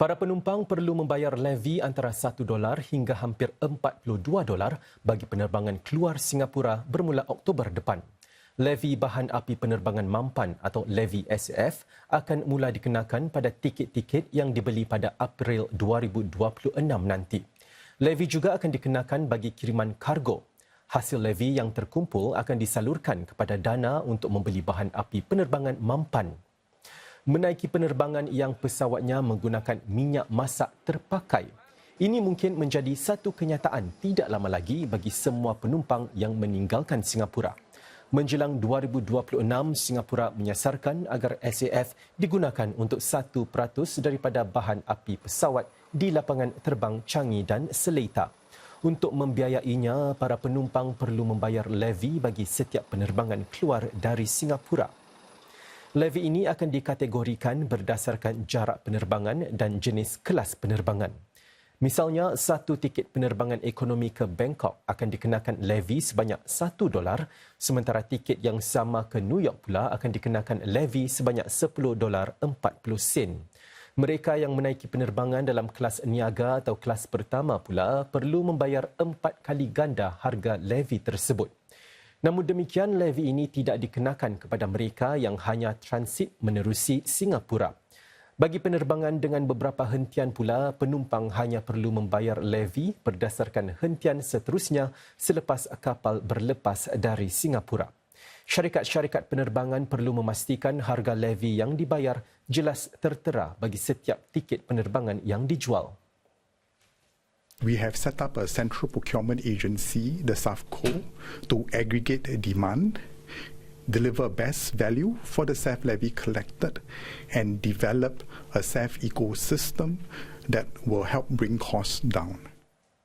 Para penumpang perlu membayar levy antara 1 dolar hingga hampir 42 dolar bagi penerbangan keluar Singapura bermula Oktober depan. Levy bahan api penerbangan mampan atau levy SAF akan mula dikenakan pada tiket-tiket yang dibeli pada April 2026 nanti. Levy juga akan dikenakan bagi kiriman kargo. Hasil levy yang terkumpul akan disalurkan kepada dana untuk membeli bahan api penerbangan mampan menaiki penerbangan yang pesawatnya menggunakan minyak masak terpakai. Ini mungkin menjadi satu kenyataan tidak lama lagi bagi semua penumpang yang meninggalkan Singapura. Menjelang 2026, Singapura menyasarkan agar SAF digunakan untuk 1% daripada bahan api pesawat di lapangan terbang Changi dan Seletar. Untuk membiayainya, para penumpang perlu membayar levy bagi setiap penerbangan keluar dari Singapura. Levy ini akan dikategorikan berdasarkan jarak penerbangan dan jenis kelas penerbangan. Misalnya, satu tiket penerbangan ekonomi ke Bangkok akan dikenakan levy sebanyak 1 dolar, sementara tiket yang sama ke New York pula akan dikenakan levy sebanyak 10 dolar 40 sen. Mereka yang menaiki penerbangan dalam kelas niaga atau kelas pertama pula perlu membayar empat kali ganda harga levy tersebut. Namun demikian, levy ini tidak dikenakan kepada mereka yang hanya transit menerusi Singapura. Bagi penerbangan dengan beberapa hentian pula, penumpang hanya perlu membayar levy berdasarkan hentian seterusnya selepas kapal berlepas dari Singapura. Syarikat-syarikat penerbangan perlu memastikan harga levy yang dibayar jelas tertera bagi setiap tiket penerbangan yang dijual. We have set up a central procurement agency, the SAFCO, to aggregate demand, deliver best value for the SAF levy collected, and develop a SAF ecosystem that will help bring costs down.